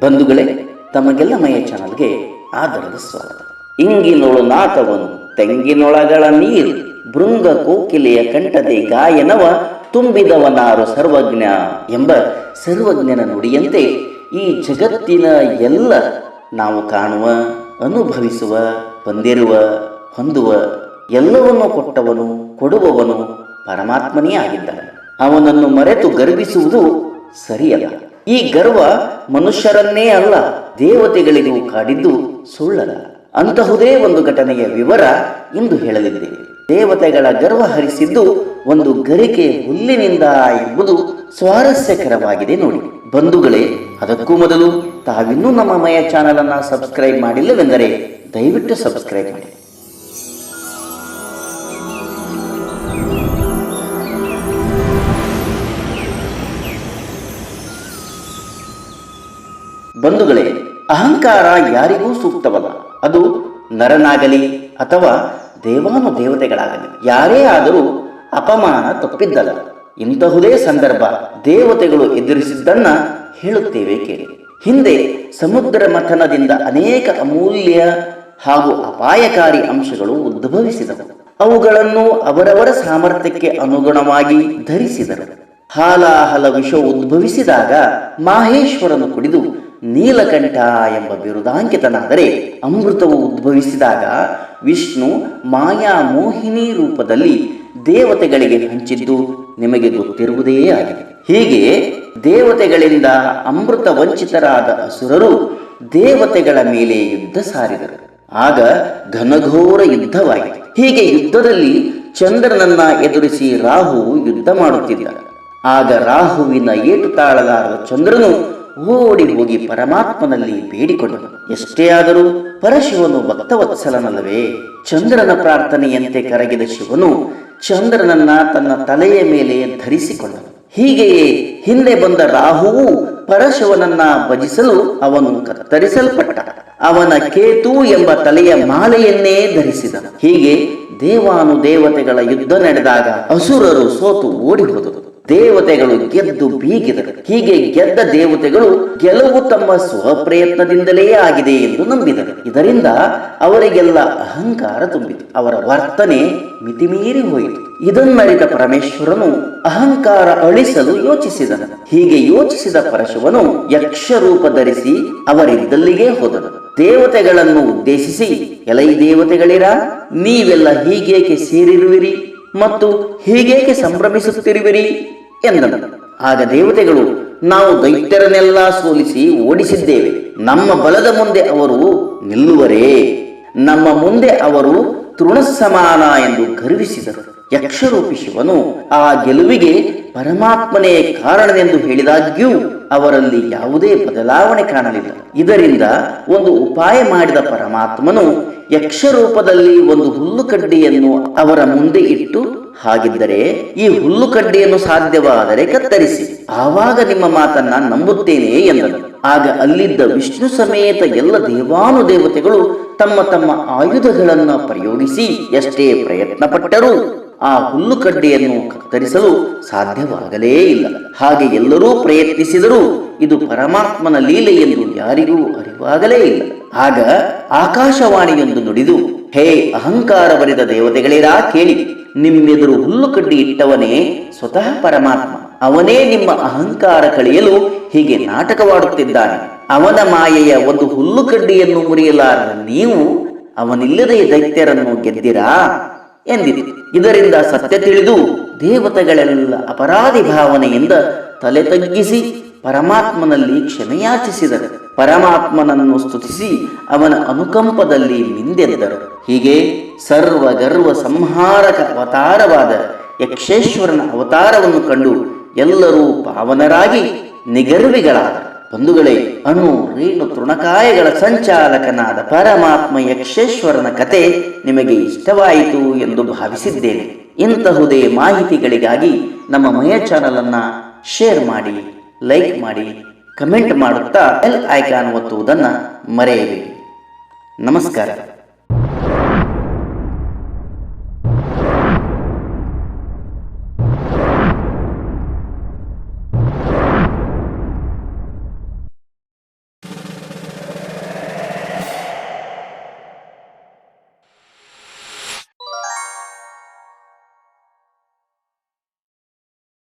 ಬಂಧುಗಳೇ, ತಮಗೆಲ್ಲ ಮಯ ಚಾನಲ್ಗೆ ಆದರದ ಸ್ವಾಗತ. ಇಂಗಿನೊಳು ನಾಥವನು, ತೆಂಗಿನೊಳಗಳ ನೀರು ಭೃಂಗ ಕೋಕಿಲೆಯ ಕಂಠದೆ ಗಾಯನವ, ತುಂಬಿದವನಾರು ಸರ್ವಜ್ಞ ಎಂಬ ಸರ್ವಜ್ಞನ ನುಡಿಯಂತೆ ಈ ಜಗತ್ತಿನ ಎಲ್ಲ ನಾವು ಕಾಣುವ, ಅನುಭವಿಸುವ ಹೊಂದಿರುವ ಹೊಂದುವ, ಎಲ್ಲವನ್ನೂ ಕೊಟ್ಟವನು, ಕೊಡುವವನು ಪರಮಾತ್ಮನೇ ಆಗಿದ್ದಾನೆ ಅವನನ್ನು ಮರೆತು ಗರ್ವಿಸುವುದು ಸರಿಯಲ್ಲ. ಈ ಗರ್ವ ಮನುಷ್ಯರನ್ನೇ ಅಲ್ಲ, ದೇವತೆಗಳಿಗೂ ಕಾಡಿದ್ದು ಸುಳ್ಳಲ್ಲ. ಅಂತಹುದೇ ಒಂದು ಘಟನೆಯ ವಿವರ ಇಂದು ಹೇಳಲಿದೆ. ದೇವತೆಗಳ ಗರ್ವ ಹರಿಸಿದ್ದು ಒಂದು ಗರಿಕೆ ಹುಲ್ಲಿನಿಂದ ಎಂಬುದು ಸ್ವಾರಸ್ಯಕರವಾಗಿದೆ ನೋಡಿ. ಬಂಧುಗಳೇ, ಅದಕ್ಕೂ ಮೊದಲು ತಾವಿನ್ನೂ ನಮ್ಮ ಮಯ ಚಾನಲ್ ಅನ್ನ ಸಬ್ಸ್ಕ್ರೈಬ್ ಮಾಡಿಲ್ಲವೆಂದರೆ ದಯವಿಟ್ಟು ಸಬ್ಸ್ಕ್ರೈಬ್ ಮಾಡಿ. ಬಂಧುಗಳೇ ಅಹಂಕಾರ ಯಾರಿಗೂ ಸೂಕ್ತವಲ್ಲ. ಅದು ನರನಾಗಲಿ ಅಥವಾ ದೇವಾನು ದೇವತೆಗಳಾಗಲಿ ಯಾರೇ ಆದರೂ ಅಪಮಾನ ತಪ್ಪಿದ್ದಲ್ಲ. ಇಂತಹುದೇ ಸಂದರ್ಭ ದೇವತೆಗಳು ಎದುರಿಸಿದ್ದನ್ನ ಹೇಳುತ್ತೇವೆ ಕೇಳಿ. ಹಿಂದೆ ಸಮುದ್ರ ಮಥನದಿಂದ ಅನೇಕ ಅಮೂಲ್ಯ ಹಾಗೂ ಅಪಾಯಕಾರಿ ಅಂಶಗಳು ಉದ್ಭವಿಸಿದವು. ಅವುಗಳನ್ನು ಅವರವರ ಸಾಮರ್ಥ್ಯಕ್ಕೆ ಅನುಗುಣವಾಗಿ ಧರಿಸಿದರು. ಹಾಲಾಹಲ ವಿಷ ಉದ್ಭವಿಸಿದಾಗ ಮಾಹೇಶ್ವರನು ಕುಡಿದು ನೀಲಕಂಠ ಎಂಬ ಬಿರುದಾಂಕಿತನಾದರೆ ಅಮೃತವು ಉದ್ಭವಿಸಿದಾಗ ವಿಷ್ಣು ಮಾಯಾ ಮೋಹಿನಿ ರೂಪದಲ್ಲಿ ದೇವತೆಗಳಿಗೆ ಹಂಚಿದ್ದು ನಿಮಗೆ ಗೊತ್ತಿರುವುದೇ ಆಗಿದೆ. ಹೀಗೆ ದೇವತೆಗಳಿಂದ ಅಮೃತ ವಂಚಿತರಾದ ಅಸುರರು ದೇವತೆಗಳ ಮೇಲೆ ಯುದ್ಧ ಸಾರಿದರು. ಆಗ ಘನಘೋರ ಯುದ್ಧವಾಯಿತು ಹೀಗೆ ಯುದ್ಧದಲ್ಲಿ ಚಂದ್ರನನ್ನ ಎದುರಿಸಿ ರಾಹು ಯುದ್ಧ ಮಾಡುತ್ತಿದ್ದ. ಆಗ ರಾಹುವಿನ ಏಟು ತಾಳಲಾರದ ಚಂದ್ರನು ಓಡಿ ಹೋಗಿ ಪರಮಾತ್ಮನಲ್ಲಿ ಬೇಡಿಕೊಂಡನು ಎಷ್ಟೇ ಆದರೂ ಪರಶಿವನು ಭಕ್ತವತ್ಸಲನಲ್ಲವೇ? ಚಂದ್ರನ ಪ್ರಾರ್ಥನೆಯಂತೆ ಕರಗಿದ ಶಿವನು ಚಂದ್ರನನ್ನ ತನ್ನ ತಲೆಯ ಮೇಲೆ ಧರಿಸಿಕೊಂಡನು. ಹೀಗೆಯೇ ಹಿಂದೆ ಬಂದ ರಾಹುವು ಪರಶಿವನನ್ನ ಭಜಿಸಲು ಅವನು ಕತ್ತರಿಸಲ್ಪಟ್ಟ. ಅವನ ಕೇತು ಎಂಬ ತಲೆಯ ಮಾಲೆಯನ್ನೇ ಧರಿಸಿದನು. ಹೀಗೆ ದೇವಾನು ದೇವತೆಗಳ ಯುದ್ಧ ನಡೆದಾಗ ಅಸುರರು ಸೋತು ಓಡಿ ಹೋದರು. ದೇವತೆಗಳು ಗೆದ್ದು ಬೀಗಿದರು. ಹೀಗೆ ಗೆದ್ದ ದೇವತೆಗಳು ಗೆಲುವು ತಮ್ಮ ಸ್ವಪ್ರಯತ್ನದಿಂದಲೇ ಆಗಿದೆ ಎಂದು ನಂಬಿದರು. ಇದರಿಂದ ಅವರಿಗೆಲ್ಲ ಅಹಂಕಾರ ತುಂಬಿತು. ಅವರ ವರ್ತನೆ ಮಿತಿಮೀರಿ ಹೋಯಿತು. ಇದನ್ನರಿತ ಪರಮೇಶ್ವರನು ಅಹಂಕಾರ ಅಳಿಸಲು ಯೋಚಿಸಿದನು. ಹೀಗೆ ಯೋಚಿಸಿದ ಪರಶುವನು ಯಕ್ಷ ರೂಪ ಧರಿಸಿ ಅವರಿದ್ದಲ್ಲಿಗೆ ಹೋದನು. ದೇವತೆಗಳನ್ನು ಉದ್ದೇಶಿಸಿ, ಎಲೈ ದೇವತೆಗಳಿರ, ನೀವೆಲ್ಲ ಹೀಗೇಕೆ ಸೇರಿರುವಿರಿ ಮತ್ತು ಹೀಗೇಕೆ ಸಂಭ್ರಮಿಸುತ್ತಿರುವಿರಿ? ಎಂದನು. ಆಗ ದೇವತೆಗಳು, ನಾವು ದೈತ್ಯರನ್ನೆಲ್ಲ ಸೋಲಿಸಿ ಓಡಿಸಿದ್ದೇವೆ. ನಮ್ಮ ಬಲದ ಮುಂದೆ ಅವರು ನಿಲ್ಲುವರೇ. ನಮ್ಮ ಮುಂದೆ ಅವರು ತೃಣಸಮಾನ ಎಂದು ಗರ್ವಿಸಿದರು. ಯಕ್ಷರೂಪಿ ಶಿವನು ಆ ಗೆಲುವಿಗೆ ಪರಮಾತ್ಮನೇ ಕಾರಣನೆಂದು ಹೇಳಿದಾಗ್ಯೂ ಅವರಲ್ಲಿ ಯಾವುದೇ ಬದಲಾವಣೆ ಕಾಣಲಿಲ್ಲ. ಇದರಿಂದ ಒಂದು ಉಪಾಯ ಮಾಡಿದ ಪರಮಾತ್ಮನು ಯಕ್ಷರೂಪದಲ್ಲಿ ಒಂದು ಹುಲ್ಲು ಕಡ್ಡಿಯನ್ನು ಅವರ ಮುಂದೆ ಇಟ್ಟು ಹಾಗಿದ್ದರೆ ಈ ಹುಲ್ಲು ಕಡ್ಡಿಯನ್ನು ಸಾಧ್ಯವಾದರೆ ಕತ್ತರಿಸಿ. ಆವಾಗ ನಿಮ್ಮ ಮಾತನ್ನ ನಂಬುತ್ತೇನೆ ಎಂದನು. ಆಗ ಅಲ್ಲಿದ್ದ ವಿಷ್ಣು ಸಮೇತ ಎಲ್ಲ ದೇವಾನು ದೇವತೆಗಳು ತಮ್ಮ ತಮ್ಮ ಆಯುಧಗಳನ್ನು ಪ್ರಯೋಗಿಸಿ ಎಷ್ಟೇ ಪ್ರಯತ್ನ ಪಟ್ಟರೂ ಆ ಹುಲ್ಲು ಕಡ್ಡಿಯನ್ನು ಕತ್ತರಿಸಲು ಸಾಧ್ಯವಾಗಲೇ ಇಲ್ಲ. ಹಾಗೆ ಎಲ್ಲರೂ ಪ್ರಯತ್ನಿಸಿದರೂ ಇದು ಪರಮಾತ್ಮನ ಲೀಲೆ ಎಂದು ಯಾರಿಗೂ ಅರಿವಾಗಲೇ ಇಲ್ಲ. ಆಗ ಆಕಾಶವಾಣಿಯೊಂದು ನುಡಿದು ಹೇ, ಅಹಂಕಾರ ಬರಿದ ದೇವತೆಗಳಿರಾ ಕೇಳಿ, ನಿಮ್ಮೆದುರು ಹುಲ್ಲು ಕಡ್ಡಿ ಇಟ್ಟವನೇ ಸ್ವತಃ ಪರಮಾತ್ಮ. ಅವನೇ ನಿಮ್ಮ ಅಹಂಕಾರ ಕಳೆಯಲು ಹೀಗೆ ನಾಟಕವಾಡುತ್ತಿದ್ದಾನೆ. ಅವನ ಮಾಯೆಯ ಒಂದು ಹುಲ್ಲು ಕಡ್ಡಿಯನ್ನು ಮುರಿಯಲಾರದ ನೀವು ಅವನಿಲ್ಲದೆ ದೈತ್ಯರನ್ನು ಗೆದ್ದಿರಾ? ಎಂದಿದೆ ಇದರಿಂದ ಸತ್ಯ ತಿಳಿದು ದೇವತೆಗಳೆಲ್ಲ ಅಪರಾಧಿ ಭಾವನೆಯಿಂದ ತಲೆ ತಗ್ಗಿಸಿ ಪರಮಾತ್ಮನಲ್ಲಿ ಕ್ಷಮೆಯಾಚಿಸಿದರು. ಪರಮಾತ್ಮನನ್ನು ಸ್ತುತಿಸಿ ಅವನ ಅನುಕಂಪದಲ್ಲಿ ಮಿಂದೆದ್ದರು ಹೀಗೆ ಸರ್ವ ಗರ್ವ ಸಂಹಾರಕ ಅವತಾರವಾದ ಯಕ್ಷೇಶ್ವರನ ಅವತಾರವನ್ನು ಕಂಡು ಎಲ್ಲರೂ ಪಾವನರಾಗಿ ನಿಗರ್ವಿಗಳಾದರು. ಬಂಧುಗಳೇ, ಅಣು, ರೇಣು, ತೃಣಕಾಯಗಳ ಸಂಚಾಲಕನಾದ ಪರಮಾತ್ಮ ಯಕ್ಷೇಶ್ವರನ ಕತೆ ನಿಮಗೆ ಇಷ್ಟವಾಯಿತು ಎಂದು ಭಾವಿಸಿದ್ದೇನೆ. ಇಂತಹುದೇ ಮಾಹಿತಿಗಳಿಗಾಗಿ ನಮ್ಮ ಮಯ ಚಾನಲ್ ಅನ್ನ ಶೇರ್ ಮಾಡಿ. ಲೈಕ್ ಮಾಡಿ ಕಮೆಂಟ್ ಮಾಡುತ್ತಾ ಎಲ್ ಐಕಾನ್ ಒತ್ತುವುದನ್ನು ಮರೆಯಬೇಡಿ. ನಮಸ್ಕಾರ.